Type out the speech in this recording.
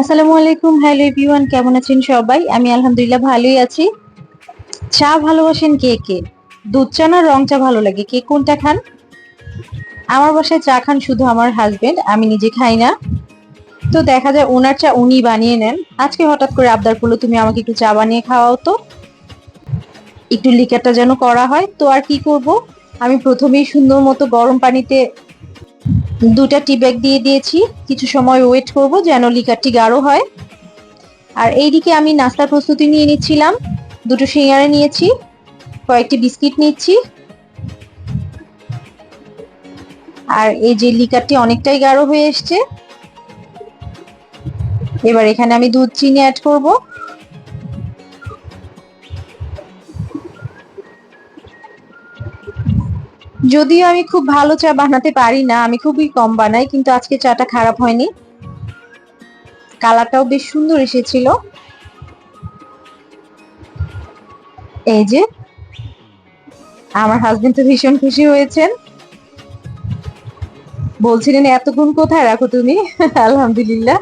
আসসালামু আলাইকুম, hello everyone, কেমন আছেন সবাই? আমি আলহামদুলিল্লাহ ভালোই আছি। চা ভালোবাসেন কে কে? দুধ চা না রং চা ভালো লাগে? কে কোনটা খান? আমার বাসায় চা খান শুধু আমার হাজবেন্ড আমি নিজে খাই না। তো দেখা যায় ওনার চা উনি বানিয়ে নেন। আজকে হঠাৎ করে আবদার করল, তুমি আমাকে একটু চা বানিয়ে খাওয়াও তো। একটু লিকারটা যেন করা হয়। তো আর কি করব? আমি প্রথমেই সুন্দর মতো গরম পানিতে দুটা টি ব্যাগ দিয়ে দিয়েছি। কিছু সময় ওয়েট করব যেন লিকারটি গাঢ় হয়। আর এইদিকে আমি নাস্তার প্রস্তুতি নিয়ে নিচ্ছিলাম। দুটো সিঙ্গারা নিয়েছি, কয়েকটি বিস্কিট নিচ্ছি। আর এই যে লিকারটি অনেকটাই গাঢ় হয়ে এসছে। এবার এখানে আমি দুধ চিনি অ্যাড করব। যদিও আমি খুব ভালো চা বানাতে পারি না, আমি খুবই কম বানাই, কিন্তু আজকে চাটা খারাপ হয়নি। কালারটাও বেশ সুন্দর এসেছিল। এই যে, আমার হাজবেন্ড তো ভীষণ খুশি হয়েছেন। বলছিলেন এতক্ষণ কোথায় রাখো তুমি? আলহামদুলিল্লাহ।